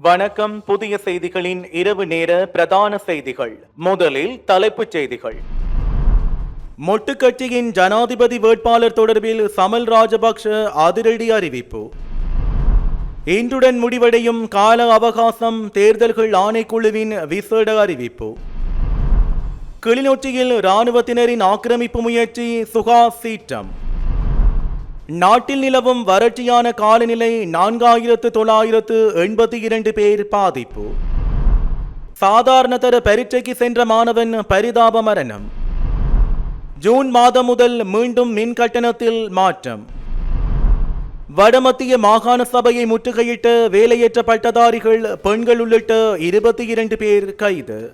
வணக்கம் புதிய செய்திகளின் இரவு நேர பிரதான செய்திகள். முதலில் தலைப்புச் செய்திகள். மொட்டு கட்சியின் ஜனாதிபதி வேட்பாளர் தொடர்பில் சமல் ராஜபக்ஷ அதிரடி அறிவிப்பு. இன்றுடன் முடிவடையும் கால அவகாசம் தேர்தல்கள் ஆணைக்குழுவின் விசேட அறிவிப்பு. கிளிநொச்சியில் இராணுவத்தினரின் ஆக்கிரமிப்பு முயற்சி சுகா சீற்றம். நாட்டில் நிலவும் வறட்சியான காலநிலை நான்காயிரத்து தொள்ளாயிரத்து எண்பத்தி இரண்டு பேர் பாதிப்பு. சாதாரணதர பரீட்சைக்கு சென்ற மாணவன் பரிதாப மரணம். ஜூன் மாதம் முதல் மீண்டும் மின் கட்டணத்தில் மாற்றம். வடமத்திய மாகாண சபையை முற்றுகையிட்ட வேலையற்ற பட்டதாரிகள் பெண்கள் உள்ளிட்ட இருபத்தி இரண்டு பேர் கைது.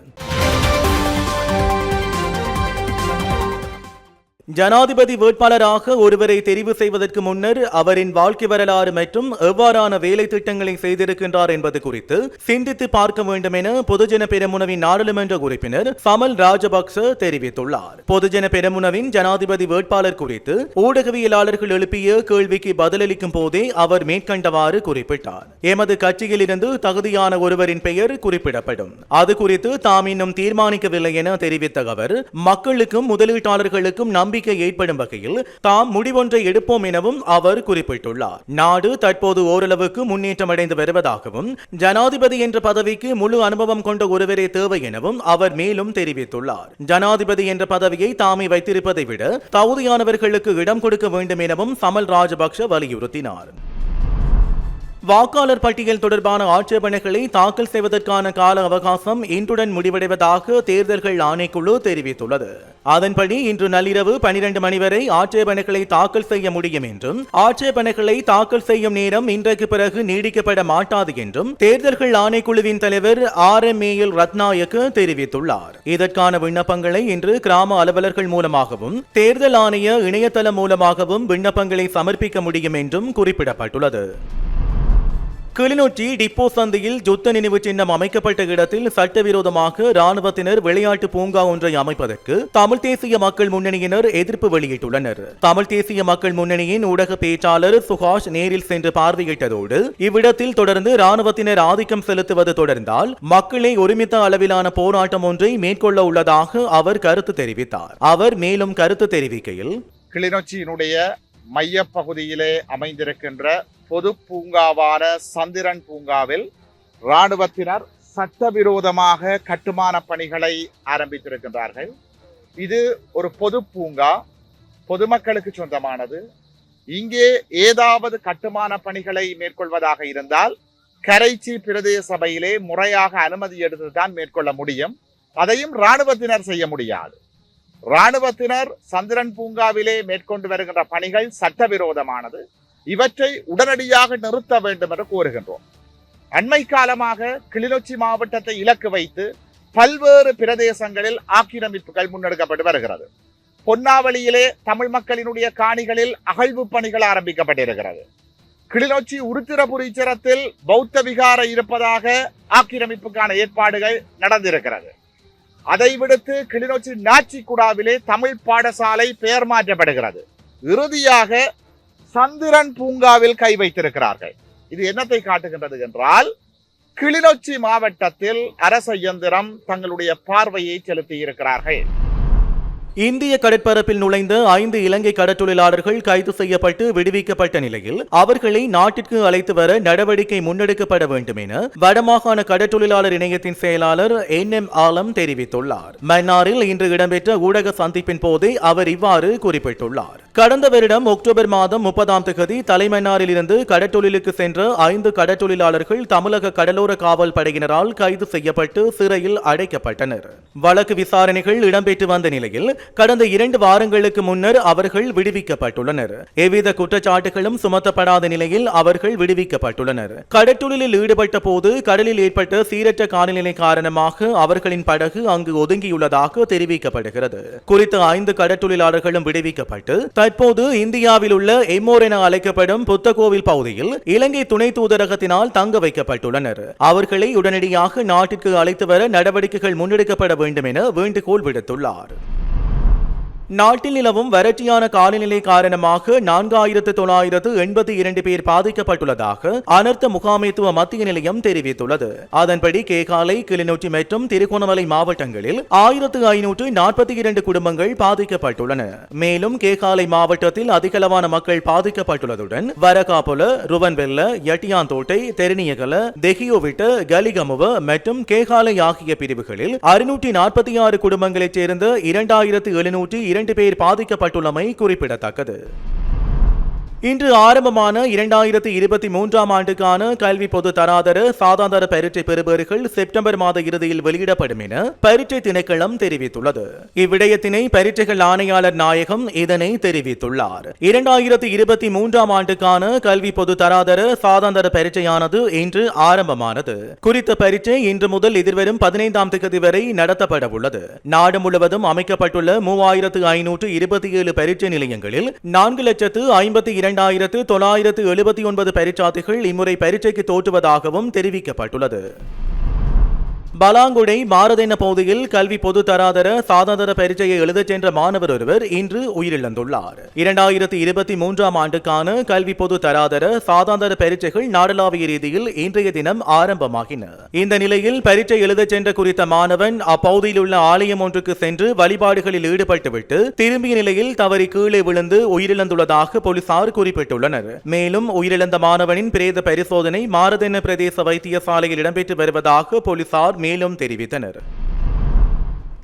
ஜனாதிபதி வேட்பாளராக ஒருவரை தெரிவு செய்வதற்கு முன்னர் அவரின் வாழ்க்கை வரலாறு மற்றும் எவ்வாறான வேலை திட்டங்களை செய்திருக்கின்றார் என்பது குறித்து சிந்தித்து பார்க்க வேண்டும் என பொதுஜன பெருமுனவின் நாடாளுமன்ற உறுப்பினர் சமல் ராஜபக்ச தெரிவித்துள்ளார். பொதுஜன பெருமுனவின் ஜனாதிபதி வேட்பாளர் குறித்து ஊடகவியலாளர்கள் எழுப்பிய கேள்விக்கு பதிலளிக்கும் போதே அவர் மேற்கண்டவாறு குறிப்பிட்டார். எமது கட்சியில் இருந்து தகுதியான ஒருவரின் பெயர் குறிப்பிடப்படும். அது குறித்து தாம் இன்னும் தீர்மானிக்கவில்லை என தெரிவித்த அவர் மக்களுக்கும் முதலீட்டாளர்களுக்கும் நம்பி நம்பிக்கை ஏற்படும் வகையில் தாம் முடிவொன்றை எடுப்போம் எனவும் அவர் குறிப்பிட்டுள்ளார். நாடு தற்போது ஓரளவுக்கு முன்னேற்றம் அடைந்து வருவதாகவும் ஜனாதிபதி என்ற பதவிக்கு முழு அனுபவம் கொண்ட ஒருவரே தேவை எனவும் அவர் மேலும் தெரிவித்துள்ளார். ஜனாதிபதி என்ற பதவியை தாமே வைத்திருப்பதை விட தகுதியானவர்களுக்கு இடம் கொடுக்க வேண்டும் எனவும் சமல் ராஜபக்ஷ வலியுறுத்தினார். வாக்காளர் பட்டியல் தொடர்பான ஆட்சேபனைகளை தாக்கல் செய்வதற்கான கால அவகாசம் இன்றுடன் முடிவடைவதாக தேர்தல்கள் ஆணைக்குழு தெரிவித்துள்ளது. அதன்படி இன்று நள்ளிரவு பனிரெண்டு மணி வரை ஆட்சேபனைகளை தாக்கல் செய்ய முடியும் என்றும் ஆட்சேபனைகளை தாக்கல் செய்யும் நேரம் இன்றைக்கு பிறகு நீடிக்கப்பட மாட்டாது என்றும் தேர்தல்கள் ஆணைக்குழுவின் தலைவர் ஆர் எம் ஏஎல் ரத்நாயக்கு தெரிவித்துள்ளார். இதற்கான விண்ணப்பங்களை இன்று கிராம அலுவலர்கள் மூலமாகவும் தேர்தல் ஆணைய இணையதளம் மூலமாகவும் விண்ணப்பங்களை சமர்ப்பிக்க முடியும் என்றும் குறிப்பிடப்பட்டுள்ளது. கிளிநொச்சி டிப்போ சந்தையில் யுத்த நினைவு சின்னம் அமைக்கப்பட்ட இடத்தில் சட்டவிரோதமாக ராணுவத்தினர் விளையாட்டு பூங்கா ஒன்றை அமைப்பதற்கு தமிழ் தேசிய மக்கள் முன்னணியினர் எதிர்ப்பு வெளியிட்டுள்ளனர். தமிழ் தேசிய மக்கள் முன்னணியின் ஊடக பேச்சாளர் சுஹாஷ் நேரில் சென்று பார்வையிட்டதோடு இவ்விடத்தில் தொடர்ந்து ராணுவத்தினர் ஆதிக்கம் செலுத்துவது தொடர்ந்தால் மக்களை ஒருமித்த அளவிலான போராட்டம் ஒன்றை மேற்கொள்ள உள்ளதாக அவர் கருத்து தெரிவித்தார். அவர் மேலும் கருத்து தெரிவிக்கையில் கிளிநொச்சியினுடைய மையப்பகுதியிலே அமைந்திருக்கின்ற பொது பூங்காவான சந்திரன் பூங்காவில் இராணுவத்தினர் சட்டவிரோதமாக கட்டுமான பணிகளை ஆரம்பித்திருக்கின்றார்கள். இது ஒரு பொது பூங்கா பொதுமக்களுக்கு சொந்தமானது. இங்கே ஏதாவது கட்டுமான பணிகளை மேற்கொள்வதாக இருந்தால் கரைச்சி பிரதேச சபையிலே முறையாக அனுமதி எடுத்துதான் மேற்கொள்ள முடியும். அதையும் இராணுவத்தினர் செய்ய முடியாது. இராணுவத்தினர் சந்திரன் பூங்காவிலே மேற்கொண்டு வருகின்ற பணிகள் சட்டவிரோதமானது. இவற்றை உடனடியாக நிறுத்த வேண்டும் என்று கோருகின்றோம். அண்மை காலமாக கிளிநொச்சி மாவட்டத்தை இலக்கு வைத்து பல்வேறு பிரதேசங்களில் ஆக்கிரமிப்புகள் முன்னெடுக்கப்பட்டு வருகிறது. பொன்னாவளியிலே தமிழ் மக்களினுடைய காணிகளில் அகழ்வு பணிகள் ஆரம்பிக்கப்பட்டிருக்கிறது. கிளிநொச்சி உருத்திரபுரீச்சரத்தில் பௌத்த விகார இருப்பதாக ஆக்கிரமிப்புக்கான ஏற்பாடுகள் நடந்திருக்கிறது. அதை விடுத்து கிளிநொச்சி நாச்சிக்குடாவிலே தமிழ் பாடசாலை பெயர் மாற்றப்படுகிறது. இறுதியாக சந்திரன் பூங்காவில் கை வைத்திருக்கிறார்கள். இது என்னத்தை காட்டுகின்றது என்றால் கிளிநொச்சி மாவட்டத்தில் அரச இயந்திரம் தங்களுடைய பார்வையை செலுத்தி இருக்கிறார்கள். இந்திய கடற்பரப்பில் நுழைந்த ஐந்து இலங்கை கடற்றொழிலாளர்கள் கைது செய்யப்பட்டு விடுவிக்கப்பட்ட நிலையில் அவர்களை நாட்டிற்கு அழைத்து வர நடவடிக்கை முன்னெடுக்கப்பட வேண்டும் என வடமாகாண கடற்றொழிலாளர் இணையத்தின் செயலாளர் என் எம் ஆலம் தெரிவித்துள்ளார். மன்னாரில் இன்று இடம்பெற்ற ஊடக சந்திப்பின் போதே அவர் இவ்வாறு குறிப்பிட்டுள்ளார். கடந்த வருடம் அக்டோபர் மாதம் முப்பதாம் தேதி தலைமன்னாரிலிருந்து கடற்றொழிலுக்கு சென்ற ஐந்து கடற்றொழிலாளர்கள் தமிழக கடலோர காவல் படையினரால் கைது செய்யப்பட்டு சிறையில் அடைக்கப்பட்டனர். வழக்கு விசாரணைகள் இடம்பெற்று வந்த நிலையில் கடந்த இரண்டு வாரங்களுக்கு முன்னர் அவர்கள் விடுவிக்கப்பட்டுள்ளனர். எவ்வித குற்றச்சாட்டுகளும் சுமத்தப்படாத நிலையில் அவர்கள் விடுவிக்கப்பட்டுள்ளனர். கடற்றொழிலில் ஈடுபட்ட போது கடலில் ஏற்பட்ட சீரற்ற காலநிலை காரணமாக அவர்களின் படகு அங்கு ஒதுங்கியுள்ளதாக தெரிவிக்கப்படுகிறது. குறித்த ஐந்து கடற்றொழிலாளர்களும் விடுவிக்கப்பட்டு தற்போது இந்தியாவில் உள்ள எம்மோர் என அழைக்கப்படும் புத்தகோவில் பகுதியில் இலங்கை துணை தூதரகத்தினால் தங்க வைக்கப்பட்டுள்ளனர். அவர்களை உடனடியாக நாட்டிற்கு அழைத்து வர நடவடிக்கைகள் முன்னெடுக்கப்பட வேண்டும் என வேண்டுகோள் விடுத்துள்ளார். நாட்டில் நிலவும் வறட்சியான காலநிலை காரணமாக நான்காயிரத்து தொள்ளாயிரத்து எண்பத்தி இரண்டு பேர் பாதிக்கப்பட்டுள்ளதாக அனர்த்த முகாமைத்துவ மத்திய நிலையம் தெரிவித்துள்ளது. அதன்படி கேகாலை கிளிநொச்சி மற்றும் திருகோணமலை மாவட்டங்களில் ஆயிரத்து ஐநூற்று நாற்பத்தி இரண்டு குடும்பங்கள் பாதிக்கப்பட்டுள்ளன. மேலும் கேகாலை மாவட்டத்தில் அதிகளவான மக்கள் பாதிக்கப்பட்டுள்ளதுடன் வரகாபுல ருவன்வெல்ல யட்டியாந்தோட்டை தெரணியகல தெஹியோவிட்டு கலிகமுவ மற்றும் கேகாலை ஆகிய பிரிவுகளில் அறுநூற்றி நாற்பத்தி ஆறு குடும்பங்களைச் சேர்ந்த இரண்டாயிரத்து எழுநூற்றி இரண்டு பேர் பாதிக்கப்பட்டுள்ளமை குறிப்பிடத்தக்கது. இன்று ஆரம்பமான இரண்டாயிரத்தி இருபத்தி மூன்றாம் ஆண்டுக்கான கல்வி பொது தராதர சாதாரண பரீட்சை பெறுபவர்கள் செப்டம்பர் மாத இறுதியில் வெளியிடப்படும் என பரீட்சை திணைக்களம் தெரிவித்துள்ளது. இவ்விடயத்தினை பரீட்சைகள் ஆணையாளர் நாயகம் இதனை தெரிவித்துள்ளார். இரண்டாயிரத்தி இருபத்தி மூன்றாம் ஆண்டுக்கான கல்வி பொது தராதர சாதாரண பரீட்சையானது இன்று ஆரம்பமானது. குறித்த பரீட்சை இன்று முதல் எதிர்வரும் பதினைந்தாம் தேதி வரை நடத்தப்பட உள்ளது நாடு முழுவதும் அமைக்கப்பட்டுள்ள மூவாயிரத்து ஐநூற்று இருபத்தி ஏழு பரீட்சை நிலையங்களில் நான்கு லட்சத்து ஐம்பத்தி இரண்டு இரண்டாயிரத்து தொள்ளாயிரத்து எழுபத்தி ஒன்பது பரீட்சார்த்திகள் இம்முறை பரீட்சைக்கு தோற்றுவதாகவும் தெரிவிக்கப்பட்டுள்ளது. பலாங்குடை மாரதென்ன பகுதியில் கல்வி பொது தராதர சாதாரண பரீட்சையை எழுதச் சென்ற மாணவர் ஒருவர் இன்று உயிரிழந்துள்ளார். இரண்டாயிரத்தி இருபத்தி மூன்றாம் ஆண்டுக்கான கல்வி பொது தராதர சாதாரண பரீட்சைகள் நாடளாவிய ரீதியில் இன்றைய தினம் ஆரம்பமாகின. இந்த நிலையில் பரீட்சை எழுதச் சென்ற குறித்த மாணவன் அப்பகுதியில் உள்ள ஆலயம் ஒன்றுக்கு சென்று வழிபாடுகளில் ஈடுபட்டுவிட்டு திரும்பிய நிலையில் தவறி கீழே விழுந்து உயிரிழந்துள்ளதாக போலீசார் குறிப்பிட்டுள்ளனர். மேலும் உயிரிழந்த மாணவனின் பிரேத பரிசோதனை மாரதென பிரதேச வைத்தியசாலையில் இடம்பெற்று வருவதாக போலீசார் மேலும் தெரிவித்தனர்.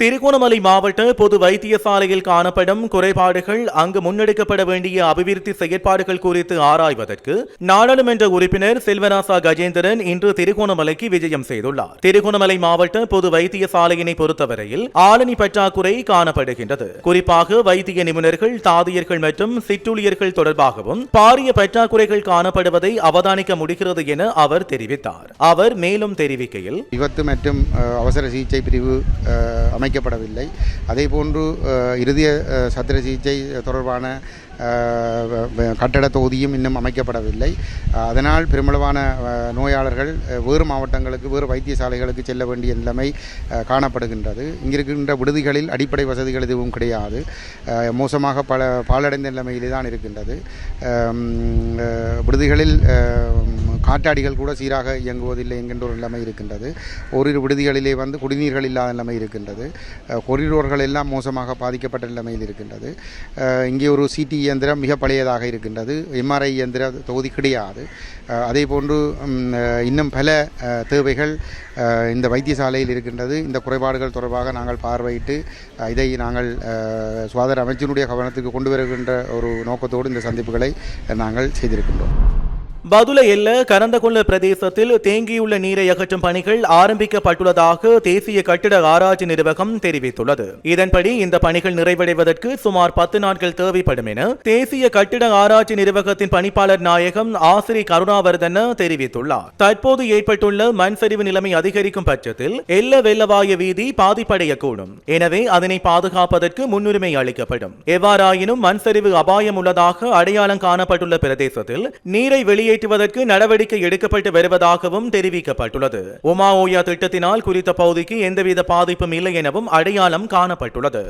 திருகோணமலை மாவட்ட பொது வைத்தியசாலையில் காணப்படும் குறைபாடுகள் அங்கு முன்னெடுக்கப்பட வேண்டிய அபிவிருத்தி செயற்பாடுகள் குறித்து ஆராய்வதற்கு நாடாளுமன்ற உறுப்பினர் செல்வராசா கஜேந்திரன் இன்று திருகோணமலைக்கு விஜயம் செய்துள்ளார். திருகோணமலை மாவட்ட பொது வைத்தியசாலையினை பொறுத்தவரையில் ஆளணி பற்றாக்குறை காணப்படுகின்றது. குறிப்பாக வைத்திய நிபுணர்கள் தாதியர்கள் மற்றும் சிற்றுளியர்கள் தொடர்பாகவும் பாரிய பற்றாக்குறைகள் காணப்படுவதை அவதானிக்க முடிகிறது என அவர் தெரிவித்தார். அவர் மேலும் தெரிவிக்கையில் விபத்து மற்றும் அவசர சிகிச்சை பிரிவு அமைக்கப்படவில்லை. அதேபோன்று போன்று இறுதிய சத்திர சிகிச்சை தொடர்பான கட்டட தொகுதியும் இன்னும் அமைக்கப்படவில்லை. அதனால் பெருமளவான நோயாளர்கள் வேறு மாவட்டங்களுக்கு வேறு வைத்தியசாலைகளுக்கு செல்ல வேண்டிய நிலைமை காணப்படுகின்றது. இங்கிருக்கின்ற விடுதிகளில் அடிப்படை வசதிகள் எதுவும் கிடையாது. மோசமாக பல பாலடைந்த நிலைமையிலே தான் இருக்கின்றது. விடுதிகளில் காற்றாடிகள் கூட சீராக இயங்குவதில்லை என்கின்ற ஒரு நிலைமை இருக்கின்றது. ஓரிரு விடுதிகளிலே வந்து குடிநீர்கள் இல்லாத நிலைமை இருக்கின்றது. கொரிடோர்கள் எல்லாம் மோசமாக பாதிக்கப்பட்ட நிலைமையில் இருக்கின்றது. இங்கே ஒரு சிடி இயந்திரம் மிக பழையதாக இருக்கின்றது. எம்ஆர்ஐ இயந்திர தொகுதி கிடையாது. அதே போன்று இன்னும் பல தேவைகள் இந்த வைத்தியசாலையில் இருக்கின்றது. இந்த குறைபாடுகள் தொடர்பாக நாங்கள் பார்வையிட்டு இதை நாங்கள் சுகாதார அமைச்சினுடைய கவனத்துக்கு கொண்டு வருகின்ற ஒரு நோக்கத்தோடு இந்த சந்திப்புகளை நாங்கள் செய்திருக்கின்றோம். பதுல எல்ல கரந்தகொள்ள பிரதேசத்தில் தேங்கியுள்ள நீரை அகற்றும் பணிகள் ஆரம்பிக்கப்பட்டுள்ளதாக தேசிய கட்டிட ஆராய்ச்சி நிர்வாகம் தெரிவித்துள்ளது. இதன்படி இந்த பணிகள் நிறைவடைவதற்கு சுமார் பத்து நாட்கள் தேவைப்படும் என தேசிய கட்டிட ஆராய்ச்சி நிர்வாகத்தின் பணிப்பாளர் நாயகம் ஆசிரி கருணாவர்தன தெரிவித்துள்ளார். தற்போது ஏற்பட்டுள்ள மண் சரிவு நிலைமை அதிகரிக்கும் பட்சத்தில் எல்ல வெள்ளவாய வீதி பாதிப்படையக்கூடும். எனவே அதனை பாதுகாப்பதற்கு முன்னுரிமை அளிக்கப்படும். எவ்வாறாயினும் மண் சரிவு அபாயம் உள்ளதாக அடையாளம் காணப்பட்டுள்ள பிரதேசத்தில் நீரை வெளியே வெளியேற்றுவதற்கு நடவடிக்கை எடுக்கப்பட்டு வருவதாகவும் தெரிவிக்கப்பட்டுள்ளது. உமா ஓயா திட்டத்தினால் குறித்த பகுதிக்கு எந்தவித பாதிப்பும் இல்லை எனவும் அடையாளம் காணப்பட்டுள்ளது.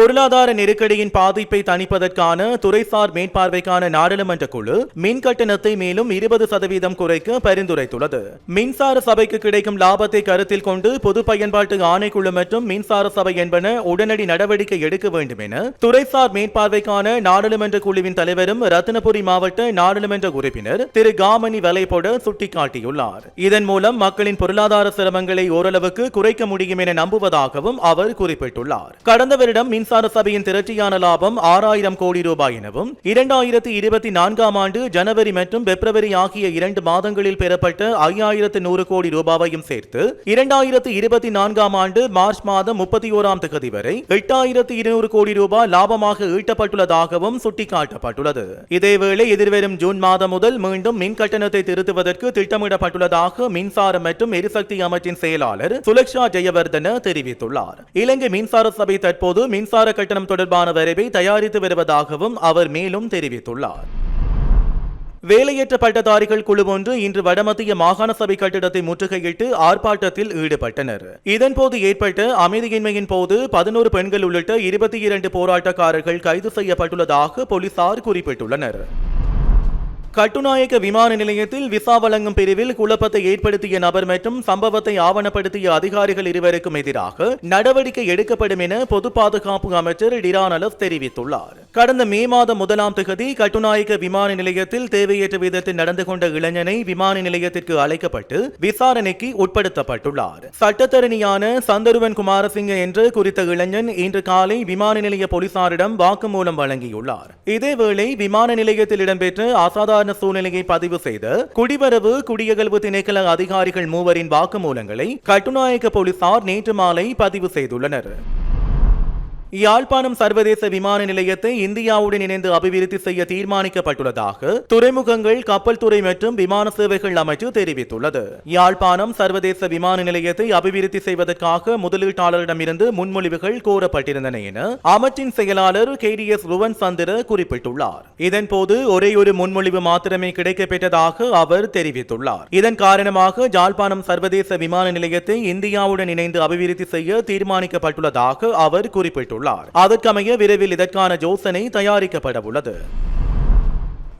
பொருளாதார நெருக்கடியின் பாதிப்பை தணிப்பதற்கான துறைசார் மேற்பார்வைக்கான நாடாளுமன்ற குழு மின் கட்டணத்தை மேலும் இருபது சதவீதம் குறைக்க பரிந்துரைத்துள்ளது. மின்சார சபைக்கு கிடைக்கும் லாபத்தை கருத்தில் கொண்டு பொது பயன்பாட்டு ஆணைக்குழு மற்றும் மின்சார சபை என்பன உடனடி நடவடிக்கை எடுக்க வேண்டும் என துறைசார் மேற்பார்வைக்கான நாடாளுமன்ற குழுவின் தலைவரும் ரத்தினபுரி மாவட்ட நாடாளுமன்ற உறுப்பினர் திரு காமணி வலைபோட சுட்டிக்காட்டியுள்ளார். இதன் மூலம் மக்களின் பொருளாதார சிரமங்களை ஓரளவுக்கு குறைக்க முடியும் என நம்புவதாகவும் அவர் குறிப்பிட்டுள்ளார். கடந்த வருடம் மின்சார சபையின் திரட்டியான லாபம் ஆறாயிரம் கோடி ரூபாய் எனவும் இரண்டாயிரத்தி இருபத்தி நான்காம் ஆண்டு ஜனவரி மற்றும் பிப்ரவரி ஆகிய இரண்டு மாதங்களில் பெறப்பட்ட ஐயாயிரத்து நூறு கோடி ரூபாவையும் சேர்த்து இரண்டாயிரத்தி இருபத்தி நான்காம் ஆண்டு மார்ச் மாதம் முப்பத்தி ஓராம் தேதி வரை எட்டாயிரத்து இருநூறு கோடி ரூபாய் லாபமாக ஈட்டப்பட்டுள்ளதாகவும் சுட்டிக்காட்டப்பட்டுள்ளது. இதேவேளை எதிர்வரும் ஜூன் மாதம் முதல் மீண்டும் மின் கட்டணத்தை திருத்துவதற்கு திட்டமிடப்பட்டுள்ளதாக மின்சாரம் மற்றும் எரிசக்தி அமைச்சின் செயலாளர் சுலக்ஷா ஜெயவர்தன தெரிவித்துள்ளார். இலங்கை மின்சார சபை தற்போது மின்சார கட்டணம் தொடர்பான வரைவை தயாரித்து வருவதாகவும் அவர் மேலும் தெரிவித்துள்ளார். வேலையற்ற பட்டதாரிகள் குழு ஒன்று இன்று வடமத்திய மாகாண சபை கட்டிடத்தை முற்றுகையிட்டு ஆர்ப்பாட்டத்தில் ஈடுபட்டனர். இதன்போது ஏற்பட்ட அமைதியின்மையின் போது பதினோரு பெண்கள் உள்ளிட்ட இருபத்தி இரண்டு போராட்டக்காரர்கள் கைது செய்யப்பட்டுள்ளதாக போலீசார் குறிப்பிட்டுள்ளனர். கட்டுநாயக்க விமான நிலையத்தில் விசா வழங்கும் பிரிவில் குழப்பத்தை ஏற்படுத்திய நபர் மற்றும் சம்பவத்தை ஆவணப்படுத்திய அதிகாரிகள் இருவருக்கும் எதிராக நடவடிக்கை எடுக்கப்படும் என பொது பாதுகாப்பு அமைச்சர் டிரானலஸ் தெரிவித்துள்ளார். கடந்த மே மாதம் முதலாம் திகதி கட்டுநாயக்க விமான நிலையத்தில் தேவையற்ற விதத்தில் நடந்து கொண்ட இளைஞனை விமான நிலையத்திற்கு அழைக்கப்பட்டு விசாரணைக்கு உட்படுத்தப்பட்டுள்ளார். சட்டத்தரணியான சந்தருவன் குமாரசிங்க என்று குறித்த இளைஞன் இன்று காலை விமான நிலைய போலீசாரிடம் வாக்குமூலம் வழங்கியுள்ளார். இதேவேளை விமான நிலையத்தில் இடம்பெற்ற அசாதாரண சூழ்நிலையை பதிவு செய்த குடிவரவு குடியகல்வு திணைக்கள அதிகாரிகள் மூவரின் வாக்குமூலங்களை கட்டுநாயக்க போலீசார் நேற்று மாலை பதிவு செய்துள்ளனர். யாழ்ப்பாணம் சர்வதேச விமான நிலையத்தை இந்தியாவுடன் இணைந்து அபிவிருத்தி செய்ய தீர்மானிக்கப்பட்டுள்ளதாக துறைமுகங்கள் கப்பல் துறை மற்றும் விமான சேவைகள் அமைச்சு தெரிவித்துள்ளது. யாழ்ப்பாணம் சர்வதேச விமான நிலையத்தை அபிவிருத்தி செய்வதற்காக முதலீட்டாளரிடமிருந்து முன்மொழிவுகள் கோரப்பட்டிருந்தன என அமைச்சின் செயலாளர் K D S Ruwan Chandra குறிப்பிட்டுள்ளார் இதன்போது ஒரே ஒரு முன்மொழிவு மாத்திரமே கிடைக்கப்பெற்றதாக அவர் தெரிவித்துள்ளார். இதன் காரணமாக யாழ்ப்பாணம் சர்வதேச விமான நிலையத்தை இந்தியாவுடன் இணைந்து அபிவிருத்தி செய்ய தீர்மானிக்கப்பட்டுள்ளதாக அவர் குறிப்பிட்டுள்ளார். அதற்கமைய விரைவில் இதற்கான யோசனை தயாரிக்கப்பட உள்ளது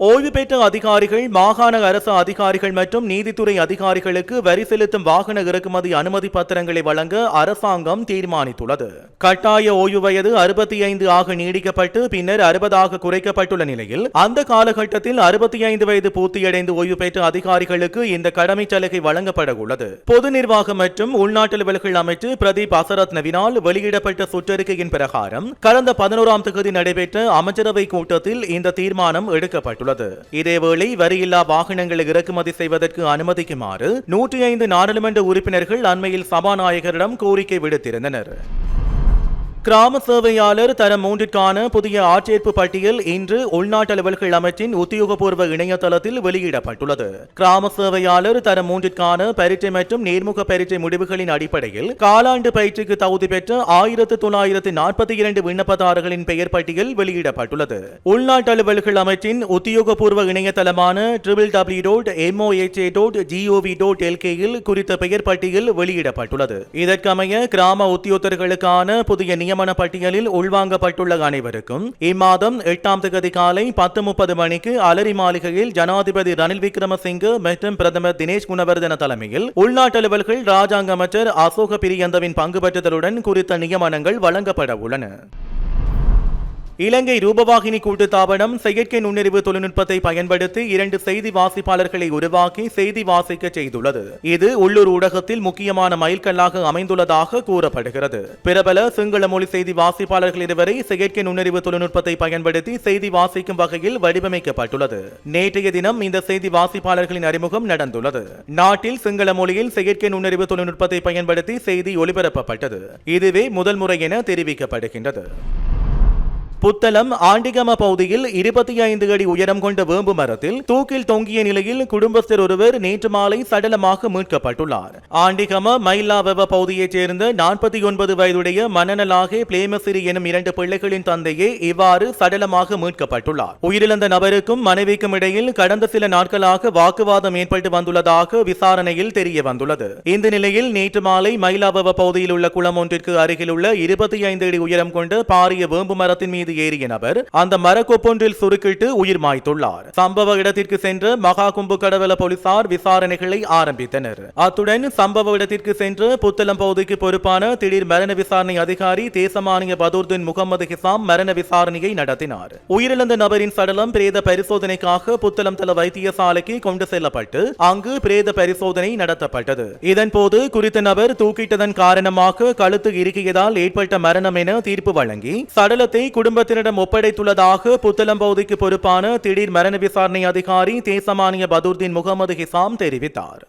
ஓய்வு பெற்ற அதிகாரிகள் மாகாண அரசு அதிகாரிகள் மற்றும் நீதித்துறை அதிகாரிகளுக்கு வரி செலுத்தும் வாகன இறக்குமதி அனுமதி பத்திரங்களை வழங்க அரசாங்கம் தீர்மானித்துள்ளது. கட்டாய ஓய்வு வயது அறுபத்தி ஐந்து ஆக நீடிக்கப்பட்டு பின்னர் அறுபதாக குறைக்கப்பட்டுள்ள நிலையில் அந்த காலகட்டத்தில் அறுபத்தி ஐந்து வயது பூர்த்தியடைந்து ஓய்வு பெற்ற அதிகாரிகளுக்கு இந்த கடமை சலுகை வழங்கப்பட உள்ளது பொது நிர்வாகம் மற்றும் உள்நாட்டு அலுவல்கள் அமைச்சு பிரதீப் அசரத்னவினால் வெளியிடப்பட்ட சுற்றறிக்கையின் பிரகாரம் கடந்த பதினோராம் தேதி நடைபெற்ற அமைச்சரவை கூட்டத்தில் இந்த தீர்மானம் எடுக்கப்பட்டுள்ளது. இதேவேளை வரியில்லா வாகனங்களை இறக்குமதி செய்வதற்கு அனுமதிக்குமாறு நூற்றி ஐந்து நாடாளுமன்ற உறுப்பினர்கள் அண்மையில் சபாநாயகரிடம் கோரிக்கை விடுத்திருந்தனர். கிராம சேவையாளர் தரம் மூன்றிற்கான புதிய ஆட்சேர்ப்பு பட்டியல் இன்று உள்நாட்டு அலுவல்கள் அமைச்சின் உத்தியோகபூர்வ இணையதளத்தில் வெளியிடப்பட்டுள்ளது. கிராம சேவையாளர் தரம் மூன்றிற்கான பரீட்சை மற்றும் நேர்முக பரீட்சை முடிவுகளின் அடிப்படையில் காலாண்டு பயிற்சிக்கு தகுதி பெற்ற ஆயிரத்து தொள்ளாயிரத்து நாற்பத்தி இரண்டு விண்ணப்பதாரர்களின் பெயர் பட்டியல் வெளியிடப்பட்டுள்ளது. உள்நாட்டு அலுவல்கள் அமைச்சின் உத்தியோகபூர்வ இணையதளமான triple W dot MOHA dot GOV dot எல்கேயில் குறித்த பெயர் பட்டியல் வெளியிடப்பட்டுள்ளது. இதற்கமைய கிராம உத்தியோகர்களுக்கான புதிய நியமன பட்டியலில் உள்வாங்கப்பட்டுள்ள அனைவருக்கும். இம்மாதம் எட்டாம் தேதி காலை பத்து முப்பது மணிக்கு அலரி மாளிகையில் ஜனாதிபதி ரணில் விக்ரமசிங்கே மற்றும் பிரதமர் தினேஷ் குணவர்தன தலைமையில் உள்நாட்டு அலுவல்கள் ராஜாங்க அமைச்சர் அசோக பிரியந்தவின் பங்கு பெற்றுதலுடன் குறித்த நியமனங்கள் வழங்கப்பட உள்ளன இலங்கை ரூபவாகினி கூட்டுத்தாபனம் செயற்கை நுண்ணறிவு தொழில்நுட்பத்தை பயன்படுத்தி இரண்டு செய்தி வாசிப்பாளர்களை உருவாக்கி செய்தி வாசிக்க செய்துள்ளது. இது உள்ளூர் ஊடகத்தில் முக்கியமான மைல்கல்லாக அமைந்துள்ளதாக கூறப்படுகிறது. பிரபல சிங்கள மொழி செய்தி வாசிப்பாளர்கள் இருவரை செயற்கை நுண்ணறிவு தொழில்நுட்பத்தை பயன்படுத்தி செய்தி வாசிக்கும் வகையில் வடிவமைக்கப்பட்டுள்ளது. நேற்றைய தினம் இந்த செய்தி வாசிப்பாளர்களின் அறிமுகம் நடந்துள்ளது. நாட்டில் சிங்கள மொழியில் செயற்கை நுண்ணறிவு தொழில்நுட்பத்தை பயன்படுத்தி செய்தி ஒலிபரப்பப்பட்டது இதுவே முதல் முறை என தெரிவிக்கப்படுகின்றது. புத்தளம் ஆண்டிகம பகுதியில் இருபத்தி ஐந்து அடி உயரம் கொண்ட வேம்பு மரத்தில் தூக்கில் தொங்கிய நிலையில் குடும்பஸ்தர் ஒருவர் நேற்று மாலை சடலமாக மீட்கப்பட்டுள்ளார். ஆண்டிகம மயிலாவெவ பகுதியைச் சேர்ந்த நாற்பத்தி ஒன்பது வயதுடைய மன்னனலாகே பிளேமசிறி எனும் இரண்டு பிள்ளைகளின் தந்தையே இவ்வாறு சடலமாக மீட்கப்பட்டுள்ளார். உயிரிழந்த நபருக்கும் மனைவிக்கும் இடையில் கடந்த சில நாட்களாக வாக்குவாதம் ஏற்பட்டு வந்துள்ளதாக விசாரணையில் தெரிய வந்துள்ளது. இந்த நிலையில் நேற்று மாலை மயிலாவெவ பகுதியில் உள்ள குளம் ஒன்றிற்கு அருகில் உள்ள இருபத்தி ஐந்து அடி உயரம் கொண்ட பாரிய வேம்பு மரத்தின் மீது ஏறிய நபர் அந்த மரக்கொப்பொன்றில் சுருக்கிட்டு உயிர் மாய்த்துள்ளார். சம்பவ இடத்திற்கு சென்று மகா கும்பு கடவல போலீசார் விசாரணைகளை ஆரம்பித்தனர். அத்துடன் சம்பவ இடத்திற்கு சென்று புத்தளம் பகுதிக்கு பொறுப்பான திடீர் மரண விசாரணை அதிகாரி தேசமானிய பதூர்தின் முகமது ஹிசாம் மரண விசாரணையை நடத்தினார். உயிரிழந்த நபரின் சடலம் பிரேத பரிசோதனைக்காக புத்தளம் தல வைத்தியசாலைக்கு கொண்டு செல்லப்பட்டு அங்கு பிரேத பரிசோதனை நடத்தப்பட்டது. இதன்போது குறித்த நபர் தூக்கிட்டதன் காரணமாக கழுத்து இறுக்கியதால் ஏற்பட்ட மரணம் என தீர்ப்பு வழங்கி சடலத்தை குடும்ப குடும்பத்தினிடம் ஒப்படைத்துள்ளதாக புத்தளம் பகுதிக்கு பொறுப்பான திடீர் மரண விசாரணை அதிகாரி தேசமானிய பதூர்தீன் முகமது ஹிசாம் தெரிவித்தார்.